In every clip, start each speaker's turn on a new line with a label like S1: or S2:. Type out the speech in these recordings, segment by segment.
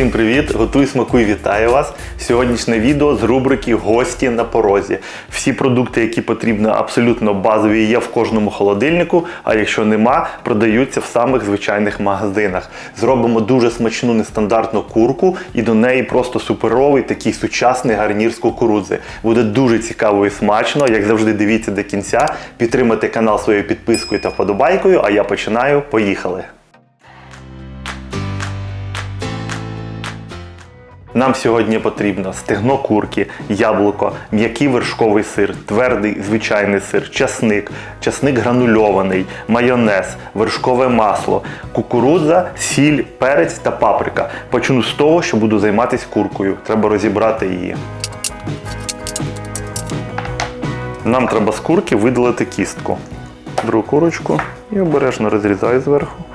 S1: Всім привіт! Готуй смакуй, вітаю вас! Сьогоднішнє відео з рубрики Гості на порозі. Всі продукти, які потрібні, абсолютно базові, є в кожному холодильнику. А якщо нема, продаються в самих звичайних магазинах. Зробимо дуже смачну нестандартну курку і до неї просто суперовий такий сучасний гарнір з кукурудзи. Буде дуже цікаво і смачно. Як завжди, дивіться до кінця. Підтримайте канал своєю підпискою та вподобайкою. А я починаю. Поїхали! Нам сьогодні потрібно стегно курки, яблуко, м'який вершковий сир, твердий звичайний сир, часник, часник гранульований, майонез, вершкове масло, кукурудза, сіль, перець та паприка. Почну з того, що буду займатися куркою. Треба розібрати її. Нам треба з курки видалити кістку. Беру курочку і обережно розрізаю зверху.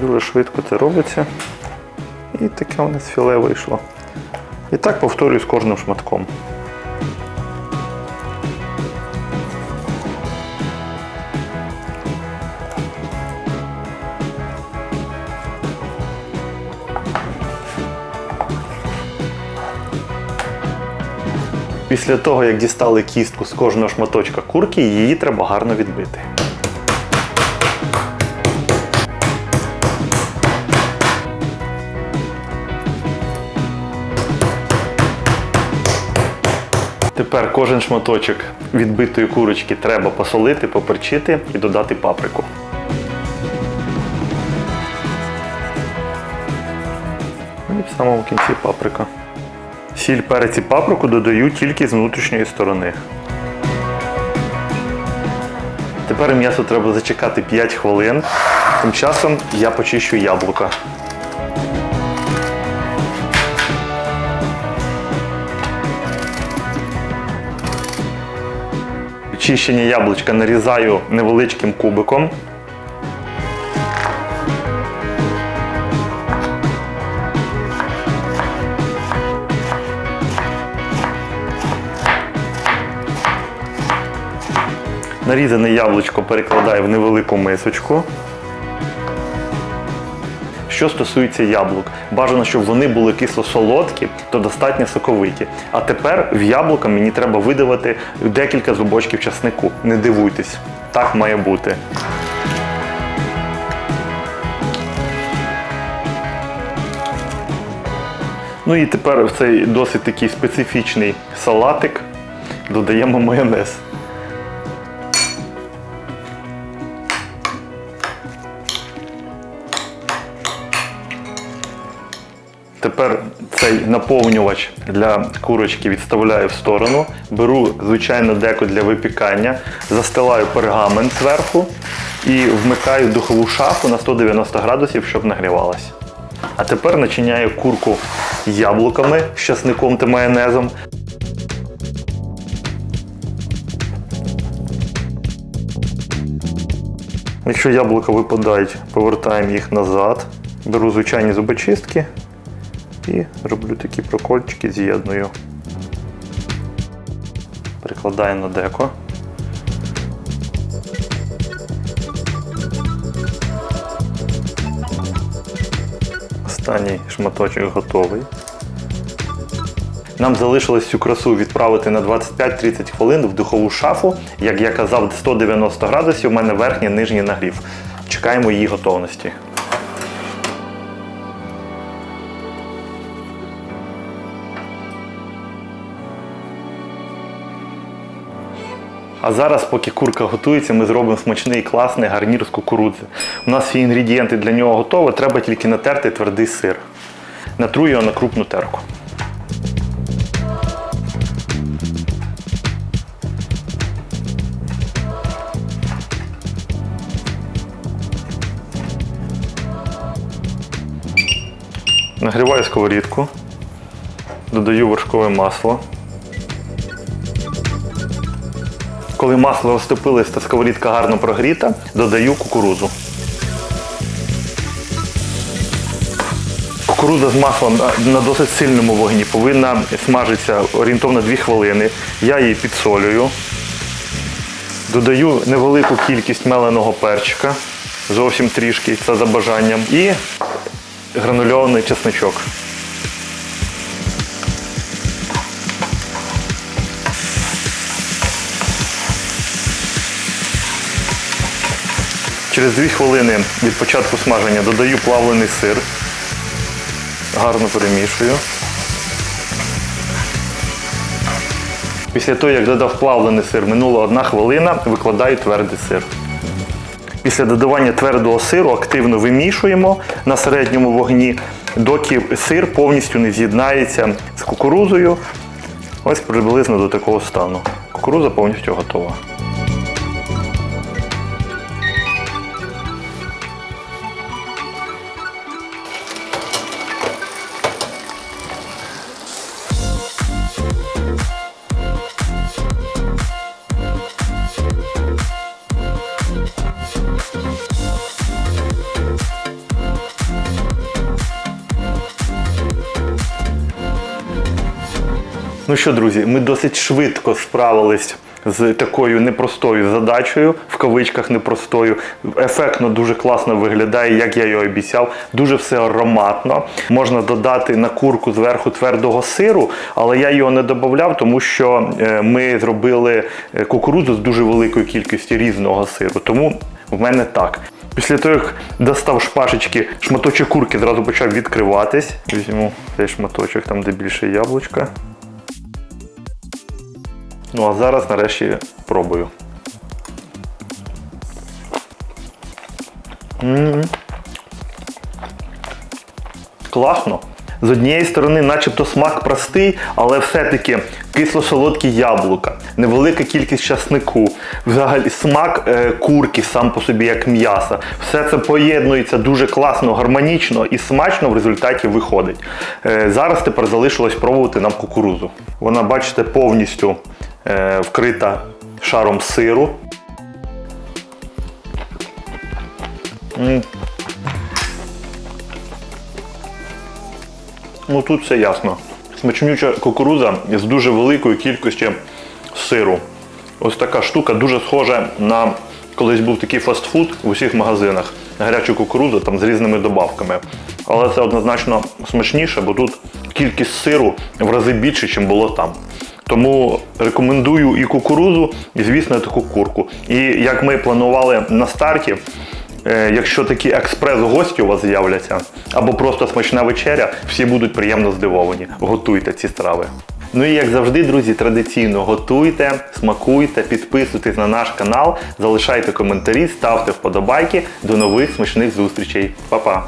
S1: Дуже швидко це робиться. І таке у нас філе вийшло. І так повторюю з кожним шматком. Після того, як дістали кістку з кожного шматочка курки, її треба гарно відбити. Тепер кожен шматочок відбитої курочки треба посолити, поперчити і додати паприку. І в самому кінці паприка. Сіль, перець і паприку додаю тільки з внутрішньої сторони. Тепер м'ясо треба зачекати 5 хвилин. Тим часом я почищу яблука. Чищення яблучка нарізаю невеличким кубиком. Нарізане яблучко перекладаю в невелику мисочку. Що стосується яблук, бажано, щоб вони були кисло-солодкі, то достатньо соковиті. А тепер в яблука мені треба видавати декілька зубочків часнику. Не дивуйтесь, так має бути. Ну і тепер в цей досить такий специфічний салатик додаємо майонез. Тепер цей наповнювач для курочки відставляю в сторону, беру звичайну деко для випікання, застилаю пергамент зверху і вмикаю духову шафу на 190 градусів, щоб нагрівалась. А тепер начиняю курку яблуками з часником та майонезом. Якщо яблука випадають, повертаємо їх назад. Беру звичайні зубочистки і роблю такі прокольчики, з'єдную. Перекладаю на деко. Останній шматочок готовий. Нам залишилось цю красу відправити на 25-30 хвилин в духову шафу. Як я казав, 190 градусів, у мене верхній нижній нагрів. Чекаємо її готовності. А зараз, поки курка готується, ми зробимо смачний класний гарнір з кукурудзи. У нас всі інгредієнти для нього готові, треба тільки натерти твердий сир. Натру його на крупну терку. Нагріваю сковорідку, додаю вершкове масло. Коли масло розтопилось та сковорідка гарно прогріта, додаю кукурудзу. Кукурудза з маслом на досить сильному вогні повинна смажитися орієнтовно 2 хвилини. Я її підсолюю. Додаю невелику кількість меленого перчика, зовсім трішки, це за бажанням. І гранульований чесничок. Через 2 хвилини від початку смаження додаю плавлений сир. Гарно перемішую. Після того, як додав плавлений сир, минула одна хвилина, викладаю твердий сир. Після додавання твердого сиру активно вимішуємо на середньому вогні, доки сир повністю не з'єднається з кукурузою. Ось приблизно до такого стану. Кукуруза повністю готова. Ну що, друзі, ми досить швидко справились з такою непростою задачею, в кавичках непростою. Ефектно дуже класно виглядає, як я його обіцяв. Дуже все ароматно. Можна додати на курку зверху твердого сиру, але я його не додавав, тому що е, ми зробили е, кукурудзу з дуже великою кількістю різного сиру. Тому в мене так. Після того, як достав шпажечки, шматочок курки зразу почав відкриватись. Візьму цей шматочок, там де більше яблучка. Ну а зараз нарешті пробую. м Класно. З однієї сторони, начебто смак простий, але все-таки кисло-солодкі яблука, невелика кількість часнику, взагалі смак е, курки сам по собі як м'яса. Все це поєднується дуже класно, гармонічно і смачно в результаті виходить. Е, зараз тепер залишилось пробувати нам кукурузу. Вона, бачите, повністю вкрита шаром сиру. Ну тут все ясно. Смачнюча кукуруза з дуже великою кількістю сиру. Ось така штука дуже схожа на колись був такий фастфуд в усіх магазинах. Гарячу кукурудзу там з різними добавками. Але це однозначно смачніше, бо тут кількість сиру в рази більше, ніж було там. Тому рекомендую і кукурудзу, і, звісно, таку курку. І як ми планували на старті, Е, Якщо такі експрес-гості у вас з'являться, або просто смачна вечеря, всі будуть приємно здивовані. Готуйте ці страви. Ну і як завжди, друзі, традиційно готуйте, смакуйте, підписуйтесь на наш канал, залишайте коментарі, ставте вподобайки. До нових смачних зустрічей. Па-па!